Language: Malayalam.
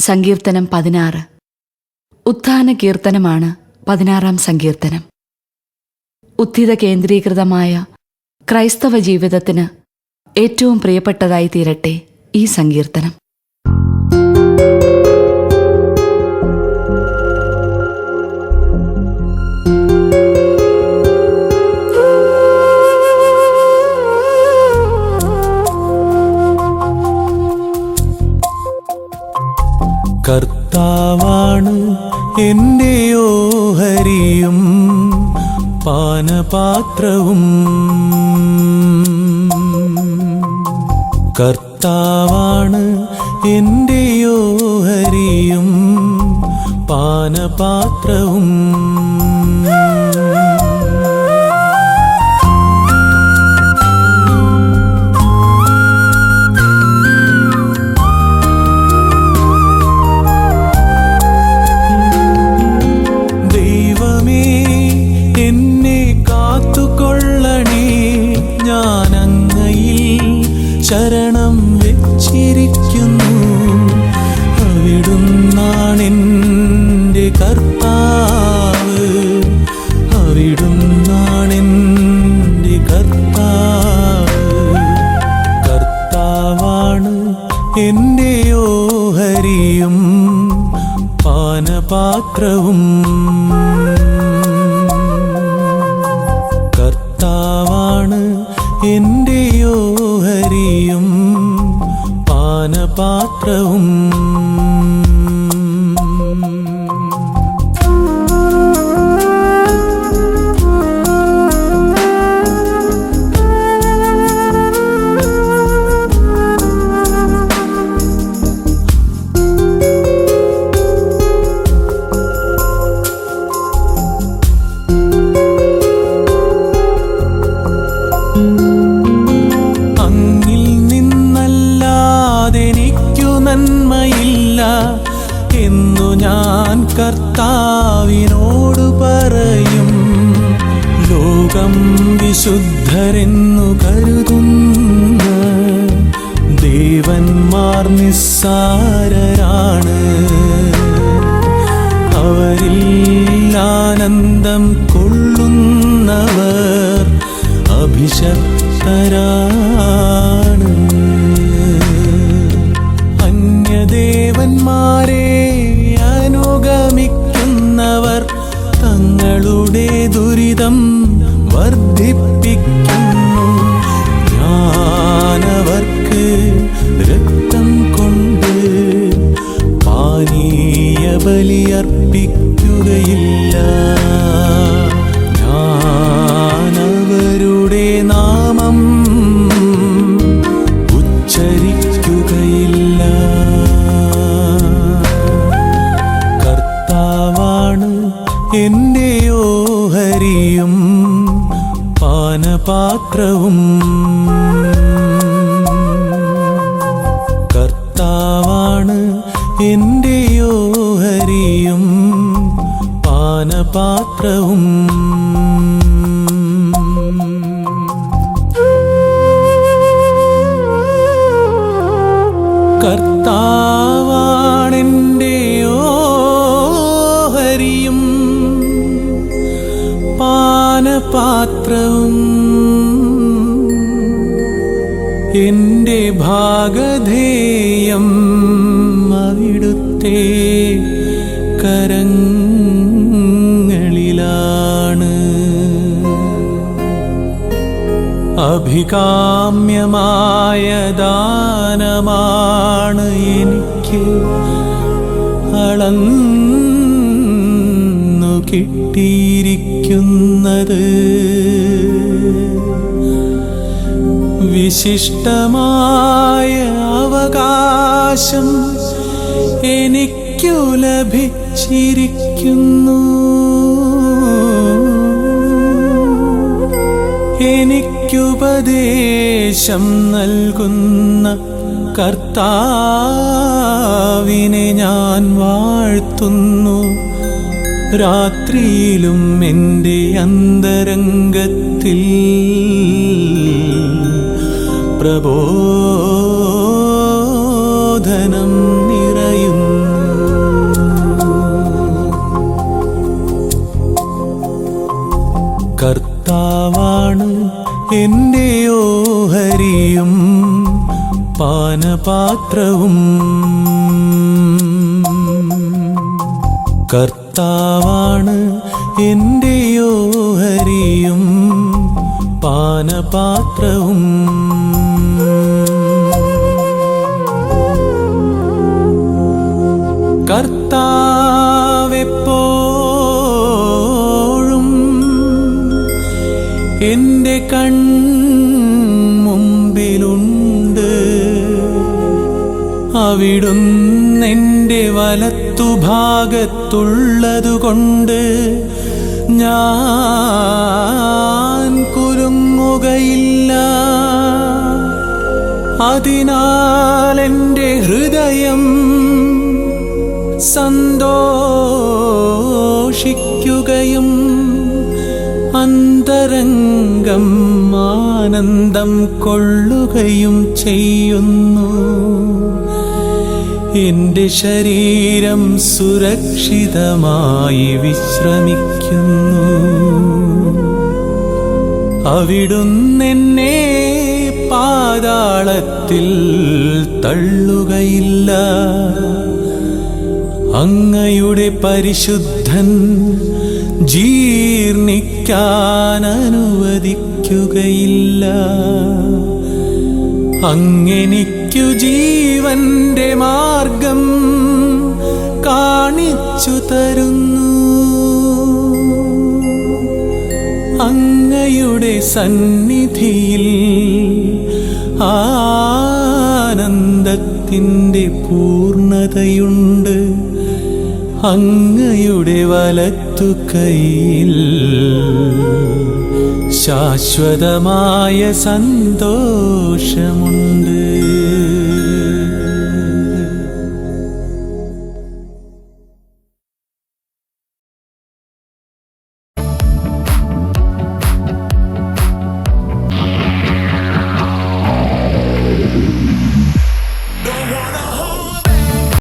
സങ്കീർത്തനം പതിനാറ്. ഉത്ഥാന കീർത്തനമാണ് പതിനാറാം സങ്കീർത്തനം. ഉത്ഥിത കേന്ദ്രീകൃതമായ ക്രൈസ്തവ ജീവിതത്തിന് ഏറ്റവും പ്രിയപ്പെട്ടതായി തീരട്ടെ ഈ സങ്കീർത്തനം. കർത്താവാണ് എന്റെ ഓഹരിയും പാനപാത്രവും. കർത്താവാണ് എന്റെ ഓഹരിയും പാനപാത്രവും. ശരണം വെച്ചിരിക്കുന്നു. അവിടുന്നാണെന്റെ കർത്താവ്. അവിടുന്നാണെന്റെ കർത്താവ്. കർത്താവാണ് എന്റെ ഓഹരിയും പാനപാത്രവും. കർത്താവാണ് എന്റെ ഓഹരിയും പാനപാത്രവും ലോകം വിശുദ്ധരെന്നു കരുതുന്ന ദേവന്മാർ നിസ്സാരരാണ്. അവരിൽ ആനന്ദം കൊള്ളുന്നവർ അഭിഷക്തരാണ് ബലിയർപ്പിക്കുകയില്ല ഞാനവരുടെ നാമം ഉച്ചരിക്കുകയില്ല. കർത്താവാണ് എന്റെ ഓഹരിയും പാനപാത്രവും. കർത്താവാണ് എന്റെ പാനപാത്രവും കർത്താവാണെന്റെ ഓഹരിയും പാനപാത്രവും. എന്റെ ഭാഗധേയം അവിടുത്തെ കരങ്ങളിലാണ് അഭികാമ്യമായ ദാനമാണ് എനിക്ക് അളന്നു കിട്ടിയിരിക്കുന്നത്. വിശിഷ്ടമായ അവകാശം എനിക്കു ലഭിച്ചിരിക്കുന്നു. സത്യുപദേശം നൽകുന്ന കർത്താവിനെ ഞാൻ വാഴ്ത്തുന്നു. രാത്രിയിലും എന്റെ അന്തരംഗത്തിൽ പ്രബോധനം നിറയുന്നു. കർത്താവാണ് എന്റെ ഓഹരിയും പാനപാത്രവും കർത്താവാണ് എന്റെ ഓഹരിയും പാനപാത്രവും. കർത്താവെപ്പോഴും എന്റെ കൺ മുമ്പിലുണ്ട് അവിടുന്നെന്റെ വലത്തുഭാഗത്തുള്ളതുകൊണ്ട് ഞാൻ കുരുങ്ങുകയില്ല അതിനാൽ എന്റെ ഹൃദയം സന്തോഷിക്കുകയും അന്തരംഗം ആനന്ദം കൊള്ളുകയും ചെയ്യുന്നു. എന്റെ ശരീരം സുരക്ഷിതമായി വിശ്രമിക്കുന്നു. അവിടുന്നെന്നെ പാതാളത്തിൽ തള്ളുകയില്ല. അങ്ങയുടെ പരിശുദ്ധൻ ജീർണിക്കാൻ അനുവദിക്കുകയില്ല അങ്ങെനിക്കു ജീവന്റെ മാർഗം കാണിച്ചു തരുന്നു. അങ്ങയുടെ സന്നിധിയിൽ ആനന്ദത്തിന്റെ പൂർണതയുണ്ട് അങ്ങയുടെ വലത്തു കൈയിൽ ശാശ്വതമായ സന്തോഷമുണ്ട്.